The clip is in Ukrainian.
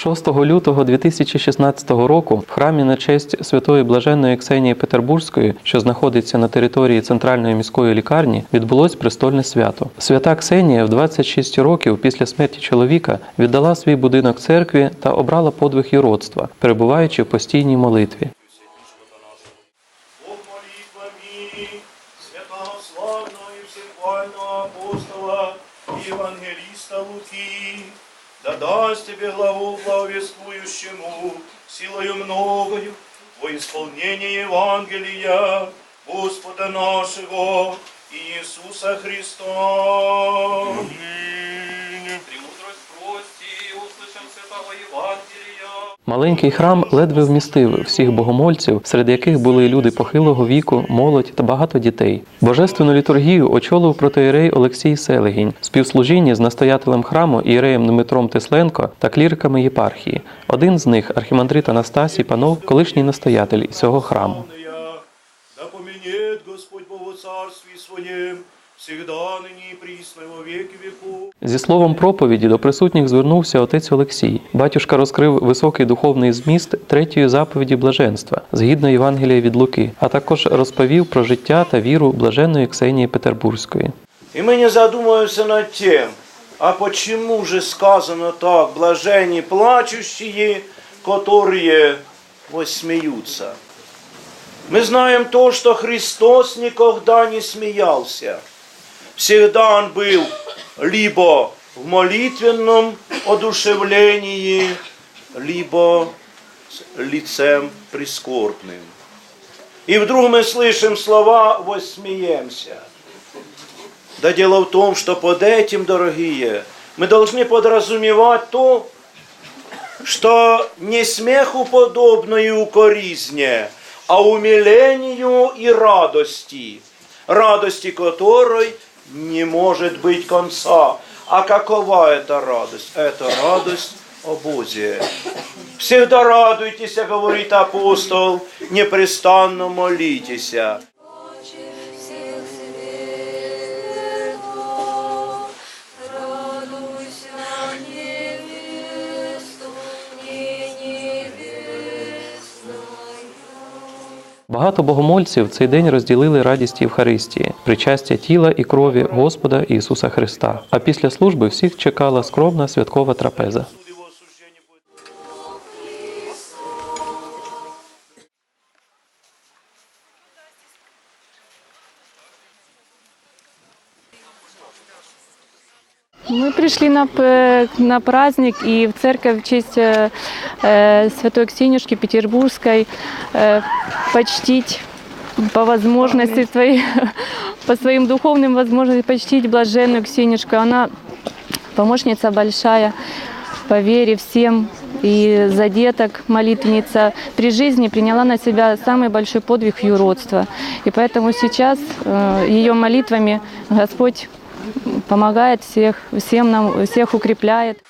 6 лютого 2016 року в храмі на честь святої блаженної Ксенії Петербурзької, що знаходиться на території центральної міської лікарні, відбулось престольне свято. Свята Ксенія в 26 років після смерті чоловіка віддала свій будинок церкві та обрала подвиг юродства, перебуваючи в постійній молитві. Бог молитвами святого славного и всехвального апостола и евангелиста Луки, да даст тебе главу благовествующему силою многою во исполнение Евангелия Господа нашего Иисуса Христа. Премудрость прости, услышим святого Евангелия. Маленький храм ледве вмістив всіх богомольців, серед яких були люди похилого віку, молодь та багато дітей. Божественну літургію очолив протоєрей Олексій Селегінь, співслужіння з настоятелем храму ієреєм Дмитром Тесленко та кліриками єпархії. Один з них, архімандрит Анастасій Панов, колишній настоятель цього храму. Господь Бог во Царстве Своем, всегда ныне и присно и во веки веков. Зі словом проповіді до присутніх звернувся отець Олексій. Батюшка розкрив високий духовний зміст третьої заповіді блаженства згідно Євангелія від Луки, а також розповів про життя та віру блаженної Ксенії Петербурзької. И мы не задумываемся над тем, а почему же сказано так, блаженни плачущие, которые вот смеются. Мы знаем то, что Христос никогда не смеялся. Всегда Он был либо в молитвенном одушевлении, либо с лицем прискорбным. И вдруг мы слышим слова «воссмеемся». Да дело в том, что под этим, дорогие, мы должны подразумевать то, что не смеху подобную укоризне, а умилению и радости, радости которой не может быть конца. А какова эта радость? Это радость о Бозе. Всегда радуйтесь, говорит апостол, непрестанно молитесь. Багато богомольців цей день розділили радість Євхаристії, причастя тіла і крові Господа Ісуса Христа. А після служби всіх чекала скромна святкова трапеза. Мы пришли на, на праздник и в церковь в честь э, Святой Ксенюшки Петербургской э, почтить по возможности своей, по своим духовным возможностям почтить блаженную Ксенюшку. Она помощница большая по вере всем и за деток молитвенница при жизни приняла на себя самый большой подвиг юродства. И поэтому сейчас э, ее молитвами Господь помогает всех, всем нам, всех укрепляет.